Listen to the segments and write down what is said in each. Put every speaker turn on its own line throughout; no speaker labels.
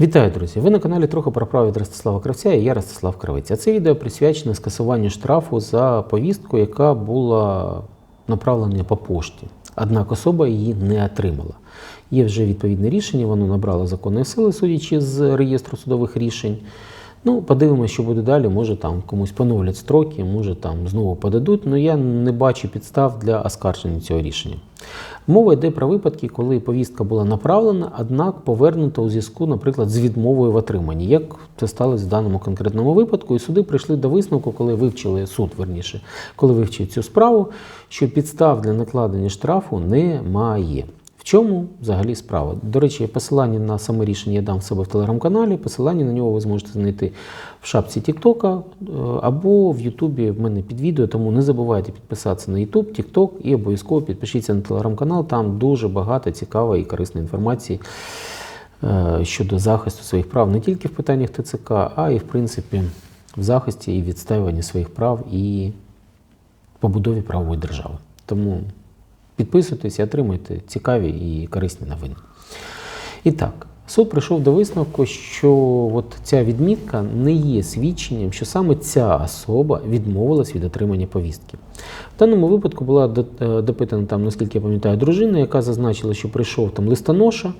Вітаю, друзі! Ви на каналі трохи про право від Ростислава Кравця і я Ростислав Кравець. Це відео присвячене скасуванню штрафу за повістку, яка була направлена по пошті. Однак особа її не отримала. Є вже відповідне рішення, воно набрало законної сили, судячи з реєстру судових рішень. Ну, подивимося, що буде далі. Може там комусь поновлять строки, може там знову подадуть. але я не бачу підстав для оскарження цього рішення. Мова йде про випадки, коли повістка була направлена, однак повернута у зв'язку, наприклад, з відмовою в отриманні, як це сталося в даному конкретному випадку. І суди прийшли до висновку, коли вивчили суд, верніше, коли вивчив цю справу, що підстав для накладення штрафу немає. Чому взагалі справа? До речі, посилання на саме рішення я дам в себе в телеграм-каналі. Посилання на нього ви зможете знайти в шапці Тіктока е, або в Ютубі в мене під відео. Тому не забувайте підписатися на Ютуб, Тікток і обов'язково підпишіться на телеграм-канал. Там дуже багато цікавої і корисної інформації е, щодо захисту своїх прав не тільки в питаннях ТЦК, а й в принципі в захисті і відстоюванні своїх прав і побудові правової держави. Тому Підписуйтесь і отримуйте цікаві і корисні новини. І так, суд прийшов до висновку, що от ця відмітка не є свідченням, що саме ця особа відмовилась від отримання повістки. В даному випадку була допитана там, наскільки я пам'ятаю, дружина, яка зазначила, що прийшов там листоноша.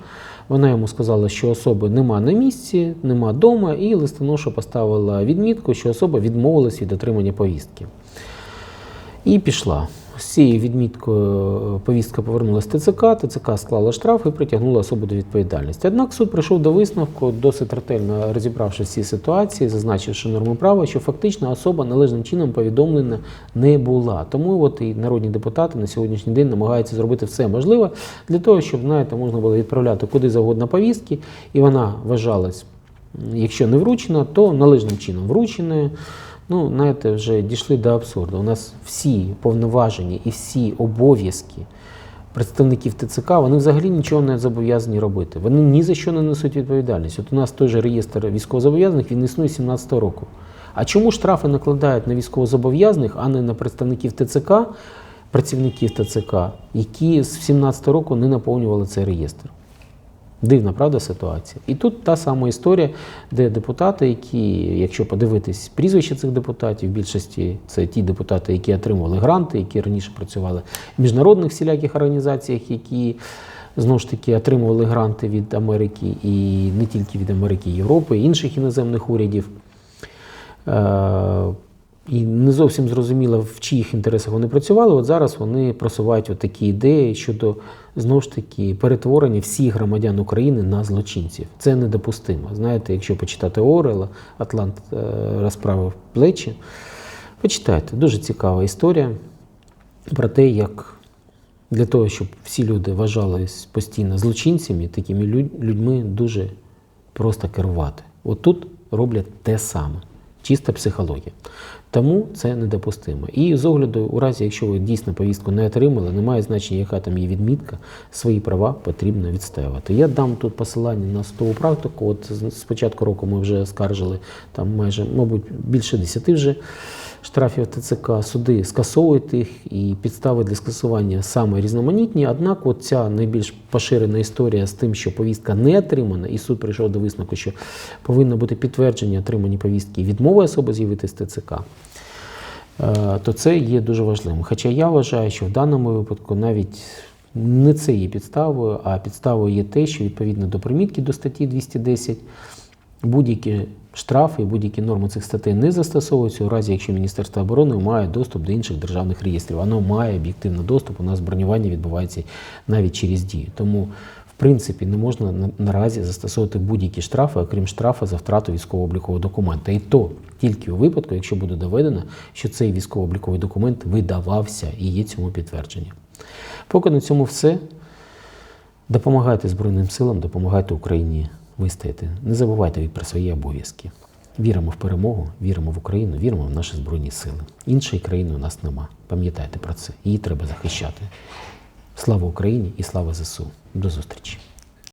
Вона йому сказала, що особи нема на місці, нема вдома, і листоноша поставила відмітку, що особа відмовилась від отримання повістки. І пішла. З цією відміткою е, повістка повернулася ТЦК, ТЦК склала штраф і притягнула особу до відповідальності. Однак суд прийшов до висновку, досить ретельно розібравши всі ситуації, зазначивши норму права, що фактично особа належним чином повідомлена не була. Тому от і народні депутати на сьогоднішній день намагаються зробити все можливе для того, щоб знаєте, можна було відправляти куди завгодно повістки, і вона вважалась, якщо не вручена, то належним чином врученою. Ну, знаєте, вже дійшли до абсурду. У нас всі повноваження і всі обов'язки представників ТЦК, вони взагалі нічого не зобов'язані робити. Вони ні за що не несуть відповідальність. От у нас той же реєстр військовозобов'язаних, він існує з 17 року. А чому штрафи накладають на військовозобов'язаних, а не на представників ТЦК, працівників ТЦК, які з 17 року не наповнювали цей реєстр? Дивна, правда, ситуація. І тут та сама історія, де депутати, які, якщо подивитись прізвища цих депутатів, в більшості це ті депутати, які отримували гранти, які раніше працювали в міжнародних всіляких організаціях, які знову ж таки отримували гранти від Америки і не тільки від Америки, Європи, і інших іноземних урядів. І не зовсім зрозуміло, в чиїх інтересах вони працювали. От зараз вони просувають от такі ідеї щодо знову ж таки перетворення всіх громадян України на злочинців. Це недопустимо. Знаєте, якщо почитати Орела, Атлант е, розправив плечі. Почитайте, дуже цікава історія про те, як для того, щоб всі люди вважались постійно злочинцями, такими людьми дуже просто керувати. От тут роблять те саме, чиста психологія. Тому це недопустимо. І з огляду, у разі, якщо ви дійсно повістку не отримали, немає значення, яка там є відмітка, свої права потрібно відстоювати. Я дам тут посилання на судову практику. От з початку року ми вже скаржили там майже, мабуть, більше 10 вже штрафів ТЦК. Суди скасовують їх, і підстави для скасування саме різноманітні. Однак, от ця найбільш поширена історія з тим, що повістка не отримана, і суд прийшов до висновку, що повинно бути підтвердження отримані повістки відмови особи з'явитися з ТЦК. Е, То це є дуже важливим. Хоча я вважаю, що в даному випадку навіть не це є підставою, а підставою є те, що відповідно до примітки до статті 210 будь-які штрафи будь-які норми цих статей не застосовуються у разі, якщо Міністерство оборони має доступ до інших державних реєстрів. Воно має об'єктивний доступ. У нас бронювання відбувається навіть через дію. Тому, принципі, не можна наразі застосовувати будь-які штрафи, окрім штрафу за втрату військово-облікового документа. І то тільки у випадку, якщо буде доведено, що цей військово-обліковий документ видавався і є цьому підтвердження. Поки на цьому все. Допомагайте Збройним силам, допомагайте Україні вистояти. Не забувайте про свої обов'язки. Віримо в перемогу, віримо в Україну, віримо в наші Збройні сили. Іншої країни у нас нема. Пам'ятайте про це. Її треба захищати. Слава Україні і слава ЗСУ. До зустрічі!